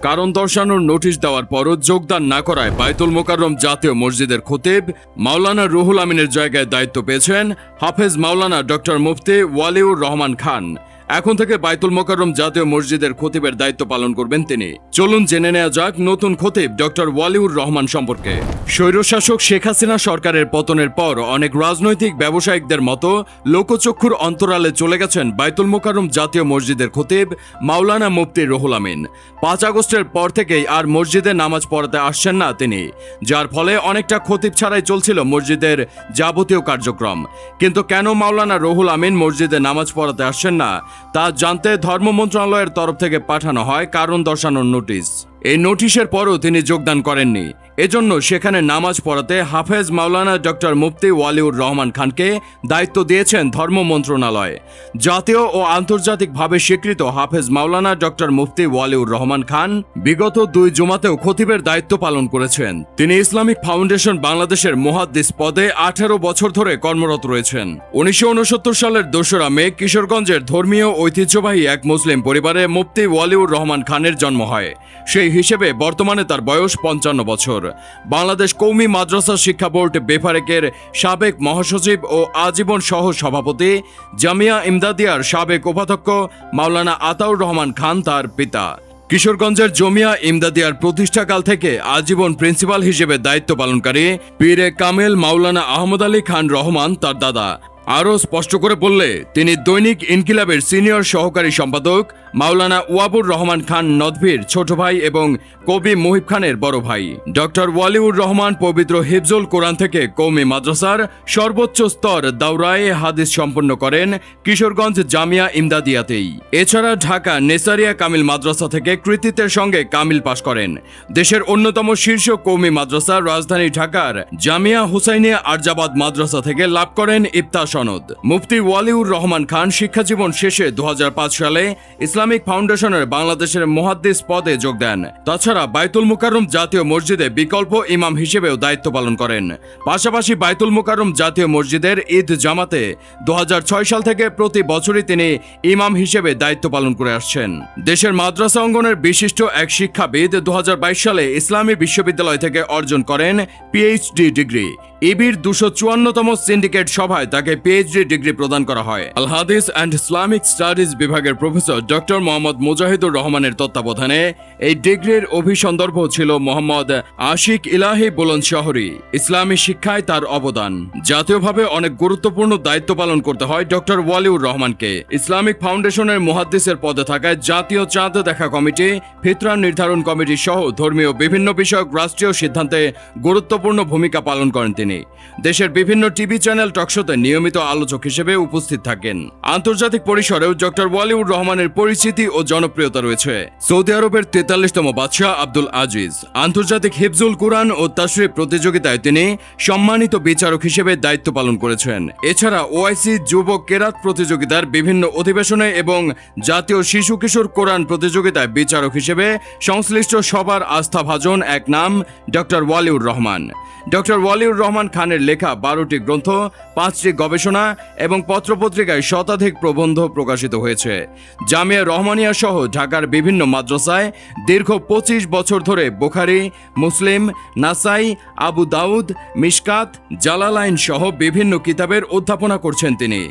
কারণ দর্শানোর নোটিশ দেওয়ার পরও যোগদান না করায় বায়তুল মোকাররম জাতীয় মসজিদের খতিব মাওলানা রুহুল আমিনের জায়গায় দায়িত্ব পেয়েছেন হাফেজ মাওলানা ডক্টর মুফতি ওয়ালিউর রহমান খান। এখন থেকে বাইতুল মোকাররম জাতীয় মসজিদের খতিবের দায়িত্ব পালন করবেন তিনি। চলুন জেনে নেওয়া যাক নতুন খতিব ডক্টর ওয়ালিউর রহমান সম্পর্কে। স্বৈরশাসক শেখ হাসিনা সরকারের পতনের পর অনেক রাজনৈতিক ব্যবসায়িকদের মতো লোকচক্ষুর অন্তরালে চলে গেছেন বাইতুল মোকাররম জাতীয় মসজিদের খতিব মাওলানা মুফতি রহুল আমিন। পাঁচ আগস্টের পর থেকেই আর মসজিদে নামাজ পড়াতে আসছেন না তিনি। যার ফলে অনেকটা খতিব ছাড়াই চলছিল মসজিদের যাবতীয় কার্যক্রম। কিন্তু কেন মাওলানা রহুল আমিন মসজিদে নামাজ পড়াতে আসছেন না? তা জানতে ধর্ম মন্ত্রণালয়ের তরফ থেকে পাঠানো হয় কারণ দর্শানোর নোটিশ। এই নোটিশের পরও তিনি যোগদান করেননি। এজন্য সেখানে নামাজ পড়াতে হাফেজ মাওলানা ডক্টর মুফতি ওয়ালিউর রহমান খানকে দায়িত্ব দিয়েছেন ধর্ম মন্ত্রণালয়। জাতীয় ও আন্তর্জাতিকভাবে স্বীকৃত হাফেজ মাওলানা ডক্টর মুফতি ওয়ালিউর রহমান খান বিগত দুই জুমাতেও খতিবের দায়িত্ব পালন করেছেন। তিনি ইসলামিক ফাউন্ডেশন বাংলাদেশের মুহাদ্দিস পদে আঠারো বছর ধরে কর্মরত রয়েছেন। উনিশশো উনসত্তর সালের দোসরা মে কিশোরগঞ্জের ধর্মীয় ঐতিহ্যবাহী এক মুসলিম পরিবারে মুফতি ওয়ালিউর রহমান খানের জন্ম হয়। সেই হিসেবে বর্তমানে তার বয়স পঞ্চান্ন বছর। বাংলাদেশ কৌমি মাদ্রাসা শিক্ষা বোর্ড বেফারেকের সাবেক মহাসচিব ও আজীবন সহ সভাপতি জামিয়া ইমদাদিয়ার সাবেক উপাধ্যক্ষ মাওলানা আতাউর রহমান খান তার পিতা। কিশোরগঞ্জের জমিয়া ইমদাদিয়ার প্রতিষ্ঠাকাল থেকে আজীবন প্রিন্সিপাল হিসেবে দায়িত্ব পালনকারী পীরে কামেল মাওলানা আহমদ আলী খান রহমান তার দাদা। আরও স্পষ্ট করে বললে, তিনি দৈনিক ইনকিলাবের সিনিয়র সহকারী সম্পাদক মাওলানা ওয়াবুর রহমান খান নদভীর ছোট ভাই এবং কবি মুহিব খানের বড় ভাই। ডক্টর ওয়ালিউর রহমান পবিত্র হিফজুল কোরআন থেকে কৌমি মাদ্রাসার সর্বোচ্চ স্তর দাউরায়ে হাদিস সম্পন্ন করেন কিশোরগঞ্জ জামিয়া ইমদাদিয়াতেই। এছাড়া ঢাকা নেসারিয়া কামিল মাদ্রাসা থেকে কৃতিত্বের সঙ্গে কামিল পাশ করেন। দেশের অন্যতম শীর্ষ কৌমি মাদ্রাসা রাজধানী ঢাকার জামিয়া হুসাইনিয়া আরজাবাদ মাদ্রাসা থেকে লাভ করেন ইফতা সনদ। মুফতি ওয়ালিউর রহমান খান শিক্ষাজীবন শেষে দু হাজার পাঁচ সালে ইসলামিক ফাউন্ডেশনের বাংলাদেশের মুহাদ্দিস পদে যোগ দেন। তাছাড়া বাইতুল মুকাররম জাতীয় মসজিদে বিকল্প ইমাম হিসেবেও দায়িত্ব পালন করেন। পাশাপাশি বাইতুল মুকাররম জাতীয় মসজিদের ঈদ জামাতে দুহাজার ছয় সাল থেকে প্রতি বছরই তিনি ইমাম হিসেবে দায়িত্ব পালন করে আসছেন। দেশের মাদ্রাসা অঙ্গনের বিশিষ্ট এক শিক্ষাবিদ দু হাজার বাইশ সালে ইসলামী বিশ্ববিদ্যালয় থেকে অর্জন করেন পিএইচডি ডিগ্রি। ইবির দুশো চুয়ান্নতম সিন্ডিকেট সভায় তাকে পিএইচডি ডিগ্রি প্রদান করা হয়। আল হাদিস অ্যান্ড ইসলামিক স্টাডিজ বিভাগের প্রফেসর ডক্টর মোহাম্মদ মুজাহিদুর রহমানের তত্ত্বাবধানে এই ডিগ্রির অভিসন্দর্ভ ছিল মোহাম্মদ আশিক ইলাহি বুলন শহরি ইসলামী শিক্ষায় তার অবদান। জাতীয়ভাবে অনেক গুরুত্বপূর্ণ দায়িত্ব পালন করতে হয় ডক্টর ওয়ালিউর রহমানকে। ইসলামিক ফাউন্ডেশনের মুহাদ্দিসের পদে থাকায় জাতীয় চাঁদ দেখা কমিটি, ফিতরা নির্ধারণ কমিটি সহ ধর্মীয় বিভিন্ন বিষয়ক রাষ্ট্রীয় সিদ্ধান্তে গুরুত্বপূর্ণ ভূমিকা পালন করেন তিনি। দেশের বিভিন্ন টিভি চ্যানেল টকশোতে নিয়মিত আলোচক হিসেবে উপস্থিত থাকেন। আন্তর্জাতিক পরিসরেও ডক্টর ওয়ালিউর রহমানের পরিচিতি ও জনপ্রিয়তা রয়েছে। সৌদি আরবের তেতাল্লিশতম বাদশাহ আব্দুল আজিজ। আন্তর্জাতিক হিফজুল কুরআন ও তাশরিফ প্রতিযোগিতায় তিনি সম্মানিত বিচারক হিসেবে দায়িত্ব পালন করেছেন। এছাড়া ওআইসি যুব কেরাত প্রতিযোগিতার বিভিন্ন অধিবেশনে এবং জাতীয় শিশু কিশোর কোরআন প্রতিযোগিতায় বিচারক হিসেবে সংশ্লিষ্ট সবার আস্থাভাজন এক নাম ডক্টর ওয়ালিউর রহমান। ডক্টর ওয়ালিউর রহমান খানের লেখা বারোটি গ্রন্থ, পাঁচটি গবেষণা এবং পত্রপত্রিকায় শতাধিক প্রবন্ধ প্রকাশিত হয়েছে। জামিয়া রহমানিয়া সহ ঢাকার বিভিন্ন মাদ্রাসায় দীর্ঘ পঁচিশ বছর ধরে বোখারি, মুসলিম, নাসাই, আবু দাউদ, মিশকাত, জালালাইন সহ বিভিন্ন কিতাবের অধ্যাপনা করছেন তিনি।